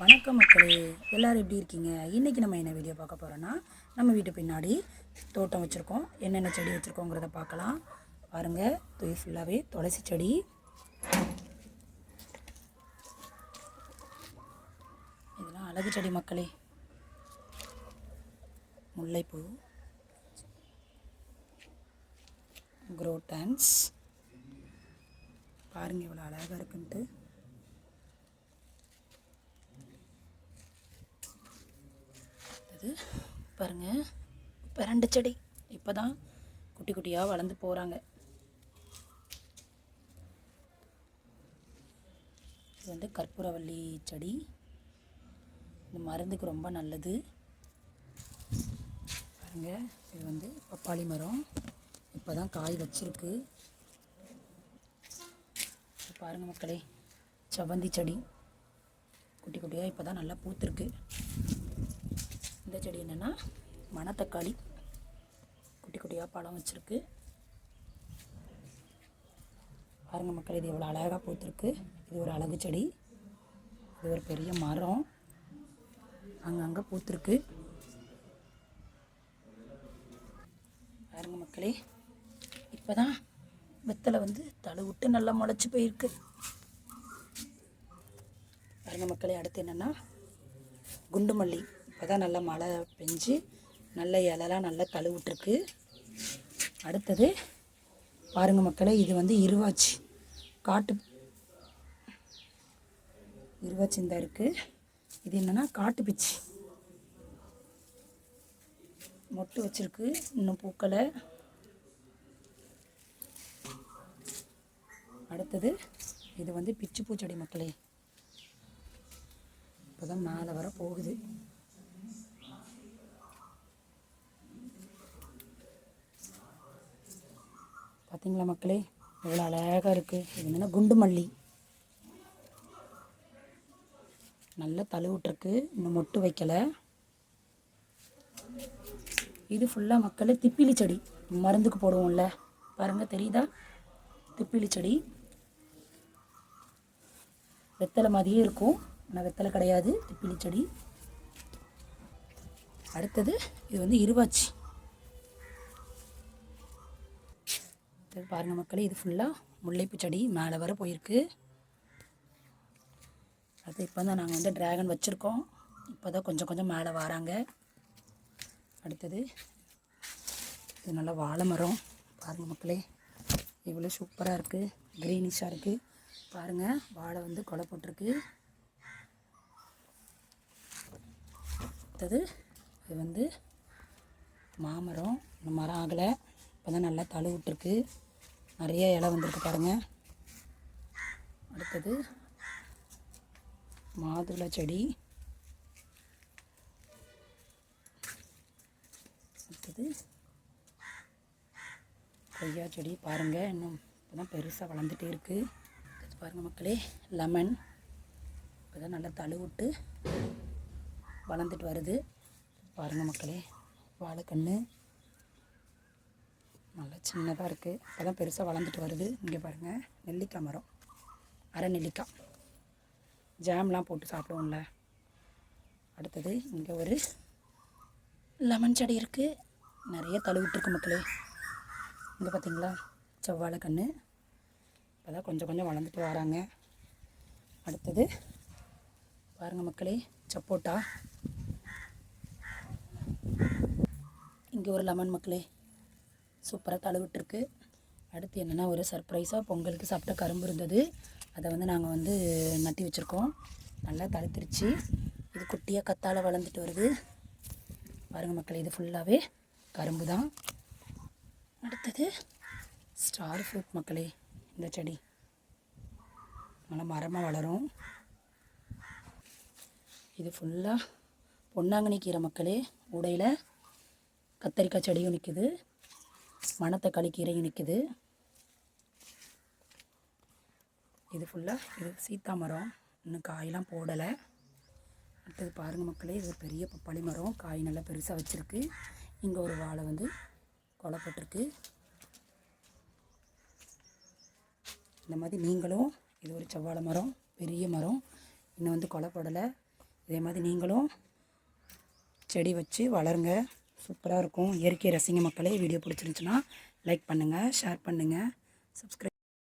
வணக்கம் மக்களே. எல்லோரும் எப்படி இருக்கீங்க? இன்றைக்கி நம்ம என்ன வீடியோ பார்க்க போகிறோன்னா நம்ம வீட்டு பின்னாடி தோட்டம் வச்சுருக்கோம். என்னென்ன செடி வச்சுருக்கோங்கிறத பார்க்கலாம். பாருங்கள் தூய் ஃபுல்லாகவே துளசி செடி. இதெல்லாம் அழகு செடி மக்களே. முல்லைப்பூ. குரோட்டன்ஸ் பாருங்கள் இவ்வளோ அழகாக இருக்குன்ட்டு அது பாருங்கள் பிரண்டு செடி. இப்போ தான் குட்டி குட்டியாக வளர்ந்து போகிறாங்க இது வந்து கற்பூரவள்ளி செடி. இந்த மருந்துக்கு ரொம்ப நல்லது. பாருங்க இது வந்து பப்பாளி மரம். இப்போ தான் காய் வச்சிருக்கு. பாருங்கள் மக்களே செவ்வந்தி செடி. குட்டி குட்டியாக இப்போ தான் நல்லா பூத்துருக்கு. இந்த செடி என்னென்னா மணத்தக்காளி. குட்டி குட்டியாக பழம் வச்சுருக்கு. பாருங்க மக்கள் இது எவ்வளோ அழகாக பூத்துருக்கு. இது ஒரு அழகு செடி. இது ஒரு பெரிய மரம். அங்கங்கே பூத்துருக்கு. பாருங்க மக்களே இப்போ தான் வெத்தலை வந்து தலை விட்டு நல்லா முளைச்சி போயிருக்கு. பாருங்க மக்களே அடுத்து என்னென்னா குண்டு மல்லி இப்போ தான் நல்லா மழை பெஞ்சு நல்ல இலலாம் நல்லா தழுவிட்டுருக்கு அடுத்தது பாருங்கள் மக்களே இது வந்து இருவாச்சி. காட்டு இருவாச்சி இந்த இருக்குது இது என்னென்னா காட்டு பிச்சு. மொட்டு வச்சிருக்கு இன்னும் பூக்களை அடுத்தது இது வந்து பிச்சு பூச்செடி மக்களே. இப்போ தான் மேலே வர போகுது. பார்த்தீங்களா மக்களே? எவ்வளோ அழகாக இருக்குது இது என்னென்னா குண்டு மல்லி நல்லா தழுவிட்ருக்கு இன்னும் மொட்டு வைக்கலை. இது ஃபுல்லாக மக்களே திப்பிலி செடி. மருந்துக்கு போடுவோம்ல. பாருங்கள் தெரியுதா? திப்பிலி செடி. வெத்தலை மாதிரியே இருக்கும். ஆனால் வெத்தலை கிடையாது. திப்பிலி செடி. அடுத்தது இது வந்து இருவாச்சி. இது பாருங்கள் மக்களே இது ஃபுல்லாக முல்லைப்பூ செடி மேலே வர போயிருக்கு. அது இப்போ தான் நாங்கள் வந்து ட்ராகன் வச்சுருக்கோம். இப்போ தான் கொஞ்சம் கொஞ்சம் மேலே வராங்க. அடுத்தது இது நல்லா வாழை மரம். பாருங்கள் மக்களே இவ்வளோ சூப்பராக இருக்குது க்ரீனிஷாக இருக்குது பாருங்கள் வாழை வந்து கொலை போட்டிருக்கு. அடுத்தது இது வந்து மாமரம். இந்த மரம் ஆகலை. இப்போ தான் நல்லா தழுவிட்ருக்கு நிறைய இலை வந்திருக்கு பாருங்கள் அடுத்தது மாதுளை செடி. அடுத்தது கொய்யா செடி பாருங்கள் இன்னும் இப்போ தான் பெருசாக வளர்ந்துட்டே இருக்குது அடுத்தது பாருங்கள் மக்களே லெமன் இப்போ தான் நல்லா தழுவிட்டு வளர்ந்துட்டு வருது. பாருங்கள் மக்களே வாழைக்கன்று நல்லா சின்னதாக இருக்குது அப்போ தான் பெருசாக வளர்ந்துட்டு வருது. இங்கே பாருங்கள் நெல்லிக்காய் மரம். அரை நெல்லிக்காய். ஜாம்லாம் போட்டு சாப்பிடுவோம்ல. அடுத்தது இங்கே ஒரு லெமன் செடி இருக்குது நிறைய தழுவிட்டுருக்கு மக்களே. இங்கே பார்த்தீங்களா செவ்வாழை கன்று இப்போ தான் கொஞ்சம் கொஞ்சம் வளர்ந்துட்டு வராங்க. அடுத்தது பாருங்கள் மக்களே சப்போட்டா. இங்கே ஒரு லெமன் மக்களே. சூப்பராக தழுவிட்டுருக்கு. அடுத்து என்னென்னா ஒரு சர்ப்ரைஸாக பொங்கலுக்கு சாப்பிட்ட கரும்பு இருந்தது. அதை வந்து நாங்கள் வந்து நட்டி வச்சுருக்கோம். நல்லா தழுத்துருச்சு. இது குட்டியாக கத்தால் வளர்ந்துட்டு வருது. பாருங்கள் மக்கள் இது ஃபுல்லாகவே கரும்பு தான் அடுத்தது ஸ்டார் ஃப்ரூட் மக்களே இந்த செடி. நல்லா மரமாக வளரும். இது ஃபுல்லாக பொன்னாங்கண்ணி கீரை மக்களே உடையில் கத்தரிக்காய் செடியும் நிற்குது மணத்தக்காளி கீரையும் நிற்குது இது ஃபுல்லாக இது சீத்தா மரம். இன்னும் காயெலாம் போடலை. அடுத்தது பாருங்கள் மக்களே இது ஒரு பெரிய பப்பாளி மரம். காய் நல்லா பெருசாக வச்சுருக்கு. இங்கே ஒரு வாழை வந்து கொலப்பட்டிருக்கு இந்த மாதிரி நீங்களும் இது ஒரு செவ்வாழை மரம் பெரிய மரம். இன்னும் வந்து கொலப்படலை போடலை. இதே மாதிரி நீங்களும் செடி வச்சு வளருங்க. சூப்பராக இருக்கும். இயற்கை ரசிங்க மக்களே வீடியோ பிடிச்சிருந்துச்சுன்னா லைக் பண்ணுங்கள் ஷேர் பண்ணுங்கள் சப்ஸ்கிரைப்